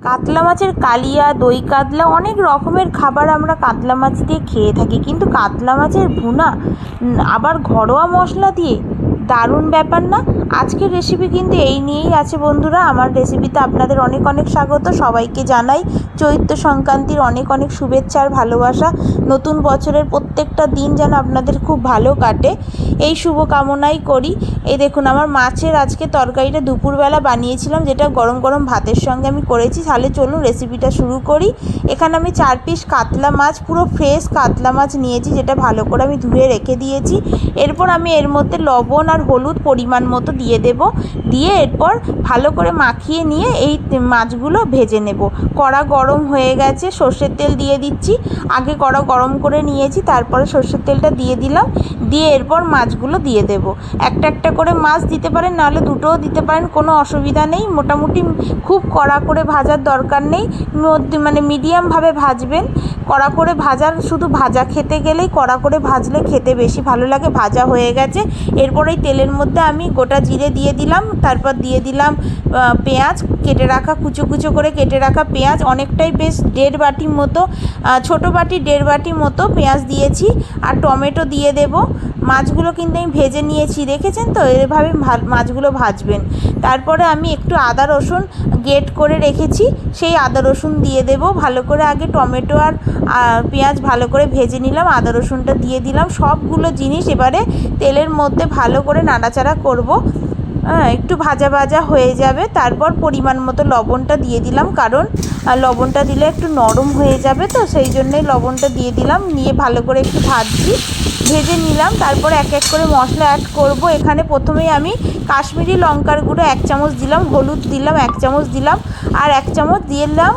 কাতলা মাছের কালিয়া, দই কাতলা অনেক রকমের খাবার আমরা কাতলা মাছ দিয়ে খেয়ে থাকি। কিন্তু কাতলা মাছের ভুনা আবার ঘরোয়া মশলা দিয়ে দারুণ ব্যাপার না? আজকের রেসিপি কিন্তু এই নিয়েই আছে বন্ধুরা। আমার রেসিপিতে আপনাদের অনেক অনেক স্বাগত। সবাইকে জানাই চৈত্র সংক্রান্তির অনেক অনেক শুভেচ্ছা আর ভালোবাসা। নতুন বছরের প্রত্যেকটা দিন যেন আপনাদের খুব ভালো কাটে। এই শুভ কামনাই করি। এই দেখুন, আমার মাছের আজকে তরকারিটা দুপুরবেলা বানিয়েছিলাম, যেটা গরম গরম ভাতের সঙ্গে আমি করেছি। তাহলে চলুন রেসিপিটা শুরু করি। এখানে আমি চার পিস কাতলা মাছ, পুরো ফ্রেশ কাতলা মাছ নিয়েছি, যেটা ভালো করে আমি ধুয়ে রেখে দিয়েছি। এরপর আমি এর মধ্যে লবণ হলুদ পরিমাণ মতো দিয়ে দেব। দিয়ে এরপর ভালো করে মাখিয়ে নিয়ে এই মাছগুলো ভেজে নেব। কড়া গরম হয়ে গেছে, সর্ষের তেল দিয়ে দিচ্ছি। আগে কড়া গরম করে নিয়েছি, তারপরে সর্ষের তেলটা দিয়ে দিলাম। দিয়ে এরপর মাছগুলো দিয়ে দেব। একটা একটা করে মাছ দিতে পারেন, নাহলে দুটোও দিতে পারেন, কোনো অসুবিধা নেই। মোটামুটি খুব কড়া করে ভাজার দরকার নেই। মানে মিডিয়ামভাবে ভাজবেন। কড়া করে ভাজার, শুধু ভাজা খেতে গেলেই কড়া করে ভাজলে খেতে বেশি ভালো লাগে, ভাজা হয়ে গেছে। এরপর এই তেলের মধ্যে আমি গোটা জিরে দিয়ে দিলাম, তারপর দিয়ে দিলাম পেঁয়াজ, কেটে রাখা কুচো কুচো করে কেটে রাখা পেঁয়াজ, অনেকটাই বেশ দেড় বাটি মতো ছোটো বাটি দেড় বাটি মতো পেঁয়াজ দিয়েছি, আর টমেটো দিয়ে দেব। মাছগুলো কিন্তু আমি ভেজে নিয়েছি, দেখেছেন তো? এভাবে মাছগুলো ভাজবেন। তারপরে আমি একটু আদা রসুন গেট করে রেখেছি, সেই আদা রসুন দিয়ে দেব। ভালো করে আগে টমেটো আর পেঁয়াজ ভালো করে ভেজে নিলাম, আদা রসুনটা দিয়ে দিলাম। সবগুলো জিনিস এবারে তেলের মধ্যে ভালো করে নাড়াচাড়া করব। হ্যাঁ একটু ভাজা ভাজা হয়ে যাবে। তারপর পরিমাণ মতো লবণটা দিয়ে দিলাম, কারণ লবণটা দিলে একটু নরম হয়ে যাবে তো, সেই জন্যই লবণটা দিয়ে দিলাম। নিয়ে ভালো করে একটু ভাজছি। ভেজে নিলাম, তারপর এক এক করে মশলা অ্যাড করব। এখানে প্রথমেই আমি কাশ্মীরি লঙ্কার গুঁড়ো এক চামচ দিলাম, হলুদ দিলাম, এক চামচ দিলাম, আর এক চামচ দিলাম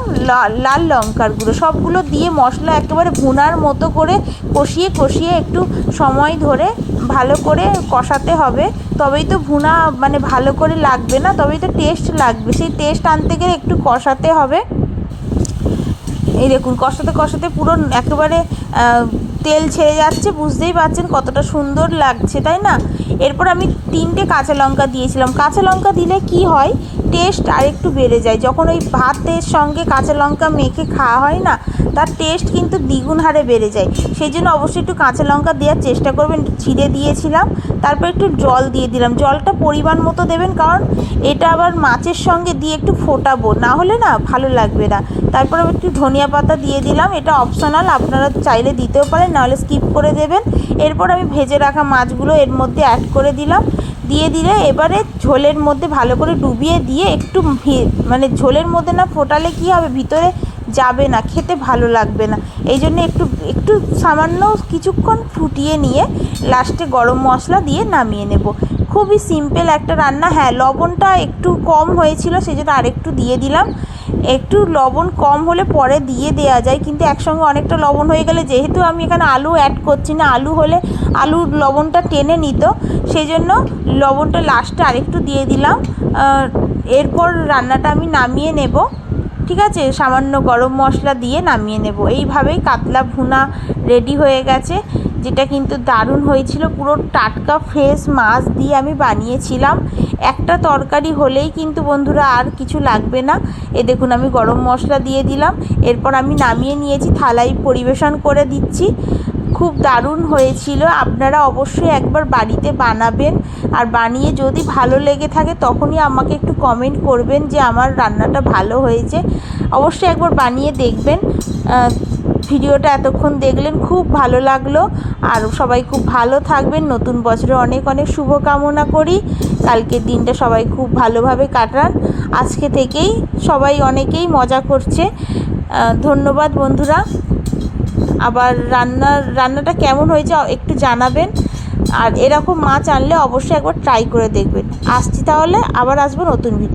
লাল লঙ্কার গুঁড়ো। সবগুলো দিয়ে মশলা একেবারে ভুনার মতো করে কষিয়ে কষিয়ে একটু সময় ধরে ভালো করে কষাতে হবে। তবেই তো ভুনা মানে ভালো করে লাগবে না, তবেই তো টেস্ট লাগবে। সেই টেস্ট আনতে গেলে একটু কষাতে হবে। এই দেখুন, কষাতে কষাতে পুরো একেবারে তেল ছেড়ে যাচ্ছে, বুঝতেই পারছেন কতটা সুন্দর লাগছে, তাই না? এরপর আমি তিনটে কাঁচা লঙ্কা দিয়েছিলাম। কাঁচা লঙ্কা দিলে কি হয়? টেস্ট আর একটু বেড়ে যায়। যখন ওই ভাতের সঙ্গে কাঁচা লঙ্কা মেখে খাওয়া হয় না, তার টেস্ট কিন্তু দ্বিগুণ হারে বেড়ে যায়। সেই জন্য অবশ্যই একটু কাঁচা লঙ্কা দেওয়ার চেষ্টা করবেন। ছিঁড়ে দিয়েছিলাম, তারপর একটু জল দিয়ে দিলাম। জলটা পরিমাণ মতো দেবেন, কারণ এটা আবার মাছের সঙ্গে দিয়ে একটু ফোটাবো। না হলে না ভালো লাগবে না। তারপর একটু ধনিয়া পাতা দিয়ে দিলাম। এটা অপশনাল আপনারা চাইলে দিতেও পারেন, নাহলে স্কিপ করে দেবেন। এরপর আমি ভেজে রাখা মাছগুলো এর মধ্যে অ্যাড করে দিলাম। দিয়ে দিলে এবারে ঝোলের মধ্যে ভালো করে ডুবিয়ে দিয়ে একটু মানে ঝোলের মধ্যে না ফোটালে কি হবে? ভিতরে যাবে না, খেতে ভালো লাগবে না। এই জন্য একটু একটু সামান্য কিছুক্ষণ ফুটিয়ে নিয়ে লাস্টে গরম মশলা দিয়ে নামিয়ে নেব। খুবই সিম্পল একটা রান্না। হ্যাঁ লবণটা একটু কম হয়েছিল সেই জন্য আরেকটু দিয়ে দিলাম। একটু লবণ কম হলে পরে দিয়ে দেওয়া যায়, কিন্তু একসঙ্গে অনেকটা লবণ হয়ে গেলে যেহেতু আমি এখানে আলু অ্যাড করছি না, আলু হলে আলুর লবণটা টেনে নিত সেই জন্য লবণটা লাস্টে আরেকটু দিয়ে দিলাম। এরপর রান্নাটা আমি নামিয়ে নেব, ঠিক আছে? সামান্য গরম মশলা দিয়ে নামিয়ে নেব। এইভাবেই কাতলা ভুনা রেডি হয়ে গেছে। যেটা কিন্তু দারুণ হয়েছিল। পুরো টাটকা ফ্রেশ মাছ দিয়ে আমি বানিয়েছিলাম। একটা তরকারি হলেই কিন্তু বন্ধুরা আর কিছু লাগবে না। এ দেখুন, আমি গরম মশলা দিয়ে দিলাম। এরপর আমি নামিয়ে নিয়েছি, থালায় পরিবেশন করে দিচ্ছি। খুব দারুণ হয়েছিল। আপনারা অবশ্যই একবার বাড়িতে বানাবেন। আর বানিয়ে যদি ভালো লেগে থাকে, তখনই আমাকে একটু কমেন্ট করবেন যে আমার রান্নাটা ভালো হয়েছে। অবশ্যই একবার বানিয়ে দেখবেন। ভিডিওটা এতক্ষণ দেখলেন, খুব ভালো লাগল। আর সবাই খুব ভালো থাকবেন। নতুন বছরে অনেক অনেক শুভকামনা করি। কালকের দিনটা সবাই খুব ভালোভাবে কাটান। আজকে থেকেই সবাই অনেকেই মজা করছে। ধন্যবাদ বন্ধুরা। আবার রান্নার রান্নাটা কেমন হয়েছে একটু জানাবেন। আর এরকম মাছ আনলে অবশ্যই একবার ট্রাই করে দেখবেন। আসছি তাহলে, আবার আসব নতুন ভিডিও